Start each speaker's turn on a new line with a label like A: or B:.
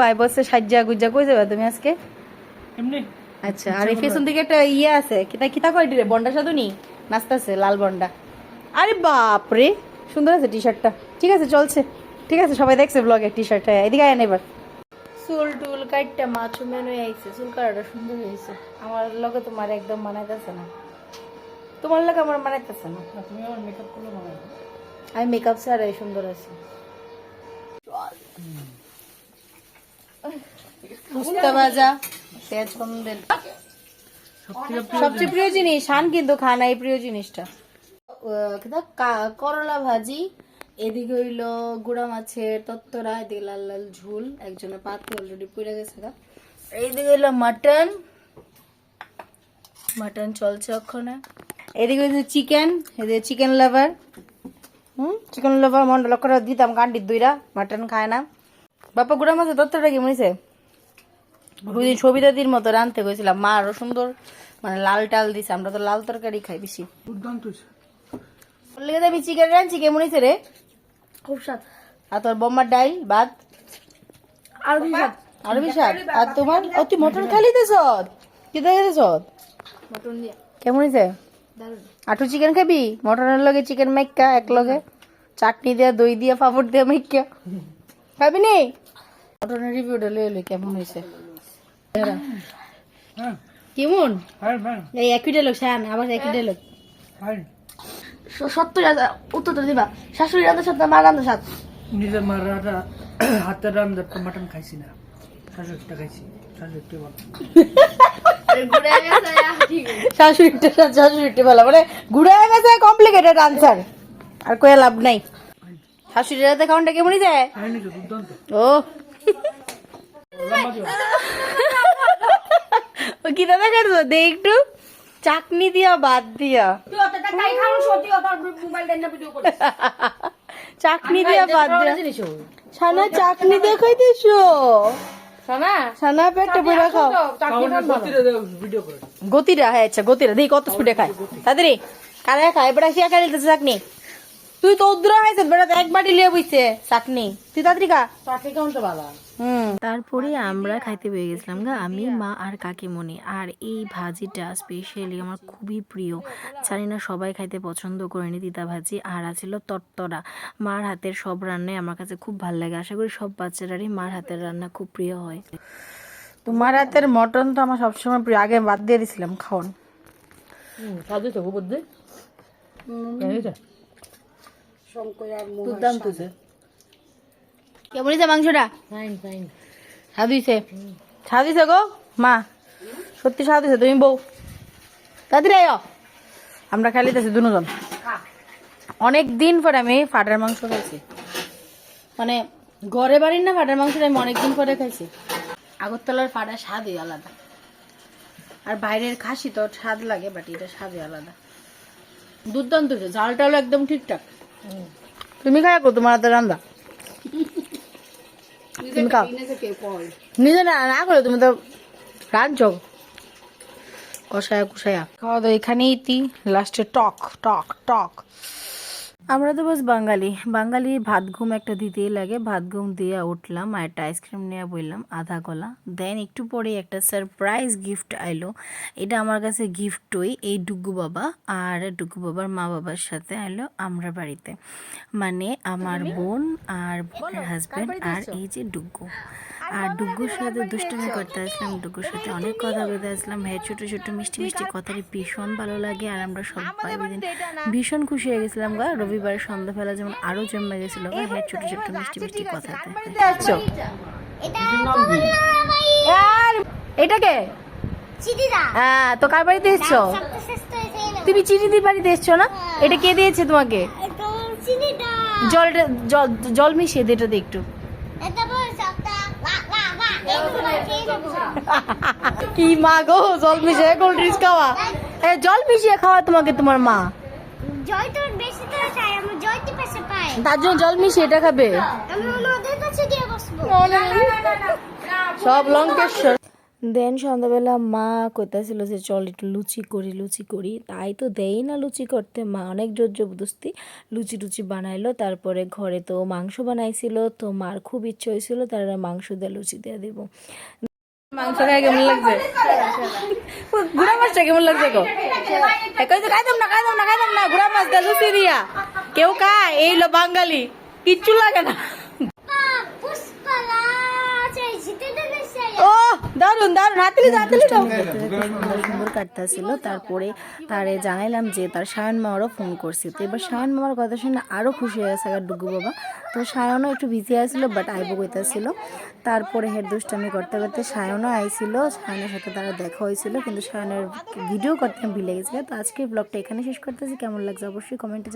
A: ভাই বসে সাজ্জা গুজ্জা কই যাবে তুমি আজকে?
B: এমনি।
A: আচ্ছা আর এই পেছন দিকে একটা ইয়ে আছে কিতা কিতা কয় রে বন্ডা সাধুনি? নাচতেছে লাল বন্ডা। আরে বাপ রে সুন্দর আছে টি শার্টটা ঠিক আছে চলছে। ঠিক আছে সবাই দেখছে ব্লগে টি শার্ট হ্যাঁ এদিকে আয় এবার। চুল টুল কাটটা মাছ মেনু আইছে চুল কাটাটা সুন্দর হয়েছে আমার লগে তোমার একদম মানাইতেছে না। তোমার লগে আমার মানাইতেছে না।
B: তুমি আমার মেকআপ করলে মনে হয়
A: আমি মেকআপ ছাড়াই সুন্দর আছি। উস্তা ভাজা, পেঁয়াজ কম দেন সবচেয়ে প্রিয় জিনিস, শান কিন্তু খানা এই প্রিয় জিনিসটা। করলা ভাজি, এদিকে হইল গুড়া মাছের তত্তরা, এদিকে লাল লাল ঝুল, একজনের পাতে অলরেডি পুড়ে গেছে এইদিকে হইল মাটন মাটন চলছে ওখানে। এদিকে হইছে চিকেন, এদিকে chicken lover hmm, chicken lover মন্ডল করে দিতাম কান্ডির দুইরা, মাটন খায় না। বাপা গুড়া মাছের তত্ত্বটা কি মনেছে? দুদিন সবিতাদির মতো রানতে গেছিলাম। মা আরও সুন্দর মানে লাল টাল দিছে। আমরা তো লাল তরকারি খাই বেশি।
B: দুর্দান্ত
A: বললে আমি চিকেন রাঁধছি কেমন হয়েছে রে? খুব স্বাদ। আর তোর বোম্মার ডাইল ভাত? আরও বেশি স্বাদ। আরও বেশি স্বাদ। আর তোমার? ও তুই মটন খালি দেছ কি দেছ মটন দিয়া। কেমন হয়েছে আটু চিকেন খাবি? মটনের লগে চিকেন মাইকা এক লগে। চাটনি দিয়া দই দিয়া পাপড় দিয়া মাইকা খাবি নি? মটনের রিভিউটা লই লই কেমন হয়েছে?
B: হ্যাঁ।
A: কেমন?
B: হ্যাঁ হ্যাঁ।
A: এই একই ডায়লগ শান আবার একই ডায়লগ
B: হ্যাঁ।
A: সত্তর উত্তর দিবা। শাশুড়ি রান্না সাথে মা রান্না সাথ
B: নিজের রান্না হাতের রান্না মাটন খাইছি না। শাশুড়িটা খাইছি শাশুড়িটা বলো।
A: শাশুড়িটা শাশুড়িটা বলা। মানে ঘুরে গেছে কমপ্লিকেটেড আনসার আর কয়ে লাভ নাই। শাশুড়ির খাওয়ানটা কেমনই যায় ও। কি দাদা করছ দে একটু চাকনি দিয়া বাদ দিয়া চাকনি দিয়া বাদ দিয়া সানা চাকনি দিয়ে খাইতেছো সানা পেটে খাও
B: গতিরে করে
A: গতিরা হ্যাঁ আচ্ছা গতিরা দেখি কত স্পিডে খায় তাড়াতাড়ি কারে খায় বেটা শিয়া খাই লিতেছে চাকনি তুই তো উদ্র হয়েছে বেটা তো এক বাটি লিয়ে বইছে চাকনি তুই তাড়াতাড়ি খা। চাকনি কেমন তো ভালো
C: তারপরে আমরা খাইতে পেয়ে গেছিলাম গা আমি মা আর কাকিমণি। আর এই ভাজিটা স্পেশালি আমার খুবই প্রিয়। জানি না সবাই খাইতে পছন্দ করেনি তিতা ভাজি আর আছিল তরতরা। মার হাতের সব রান্নাই আমার কাছে খুব ভালো লাগে। আশা করি সব বাচ্চারারই মার হাতের রান্না খুব প্রিয় হয়।
A: তোমার হাতের মটন তো আমার সবসময় প্রিয়। আগে বাদ দিয়ে দিছিলাম খাওয়ান
B: তো বুদ্ধি
A: দুর্দান্ত কেমন হয়েছে মাংসটা?
B: ফাইন ফাইন
A: স্বাদ হয়েছে স্বাদ হয়েছে গো? মা সত্যি স্বাদ হয়েছে তুমি বউ। তাড়াতাড়ি আয়। আমরা খাই লিতেছি দুজন। অনেক দিন পরে আমি ফাটার মাংস খাইছি। মানে ঘরে বাড়ির না ফাটার মাংসটা আমি অনেকদিন পরে খাইছি। আগরতলার ফাটার স্বাদই আলাদা। আর বাইরের খাসি তো স্বাদ লাগে বাট এটা স্বাদই আলাদা। দুর্দান্ত হয়েছে। ঝাল টাল একদম ঠিকঠাক। তুমি খাই কো তোমার হাতে রান্না। তুমি খাও। নিজে না না করো তুমি তো রাঁধছো। কষায়া কুষায়া। খাওয়া দাওয়া এখানেই ইতি লাস্টে টক টক টক।
C: আমরা তো বাস বাঙালি। বাঙালি ভাত ঘুম একটা দিতেই লাগে। ভাত ঘুম দিয়ে উঠলাম আর একটা আইসক্রিম নিয়ে বললাম আধা গলা। দেন একটু পরে একটা সারপ্রাইজ গিফট আইলো। এটা আমার কাছে গিফটই এই ডুগু বাবা আর ডুগু বাবার মা বাবার সাথে আইলো আমরা বাড়িতে। মানে আমার বোন আর বোনের হাজব্যান্ড আর এই যে ডুগু। আর ডুগুর সাথে দুষ্টামি করতে আসলাম ডুগুর সাথে অনেক কথা বলতে আসলাম। হ্যাঁ ছোট ছোট মিষ্টি মিষ্টি কথাটি ভীষণ ভালো লাগে আর আমরা সবাই ভীষণ খুশি হয়ে গেছিলাম গা রবিবারের সন্ধ্যাবেলা যেমন আরও জমে গেছিল হ্যাঁ ছোট ছোট মিষ্টি মিষ্টি
A: আর এটাকে হ্যাঁ তো কার বাড়িতে এসছো? তুমি চিনিদির বাড়িতে এসছো না? এটা কে দিয়েছে তোমাকে? জলটা জল জল মিশিয়ে দে এটা দে একটু। কি মা গো জল মিশিয়ে কোল্ড ড্রিঙ্কস খাওয়া? জল মিশিয়ে খাওয়া তোমাকে তোমার মা।
D: জয় তোর বেশি তোর চাই আমি জয়তে পাশে পাই।
A: তার জন্য জল মিশিয়ে এটা খাবে।
D: আমি ওদের কাছে গিয়ে বসবো।
A: সব লঙ্কেশ্বর।
C: দেন সন্ধ্যাবেলা মা কইতাছিল যে চল একটু লুচি করি লুচি করি। তাই তো দেই না লুচি করতে। মা অনেক জোর জবরদস্তি লুচি টুচি বানাইলো। তারপরে ঘরে তো মাংস বানাইছিল। তো মার খুব ইচ্ছে হয়েছিল তারা মাংস দিয়ে লুচি দিয়ে দিব।
A: মাংস খাই কেমন লাগছে? গুড়া মাছটা কেমন লাগছে গো? কই তো খাইতাম না খাইতাম না খাইতাম না, গুড়া মাছ দা, লুচি দিয়া। কেউ খায়, এই লো বাঙালি। কিচ্ছু লাগে না
D: পুষ্পালা চাইছি তুই তো চাই
A: ও দারুণ দারুণ হাতলি হাতলি
C: সুন্দর কাটতেছিল। তারপরে তারে জানাইলাম যে তার সায়ন মামারও ফোন করছে। তো এবার সায়ন মামার কথা শুনে আরও খুশি হয়ে গেছে ডুগু বাবা। তো সায়নও একটু বিজি আসছিল বাট আইবো কইতাছিল। তারপরে হেড দুষ্টামি করতে করতে সায়নও আইছিল। সায়নের সাথে তারা দেখা হয়েছিল, কিন্তু সায়নের ভিডিও করতে ভুলে গেছি। তো আজকের ব্লগটা এখানে শেষ করতেছি। কেমন লাগছে অবশ্যই কমেন্টে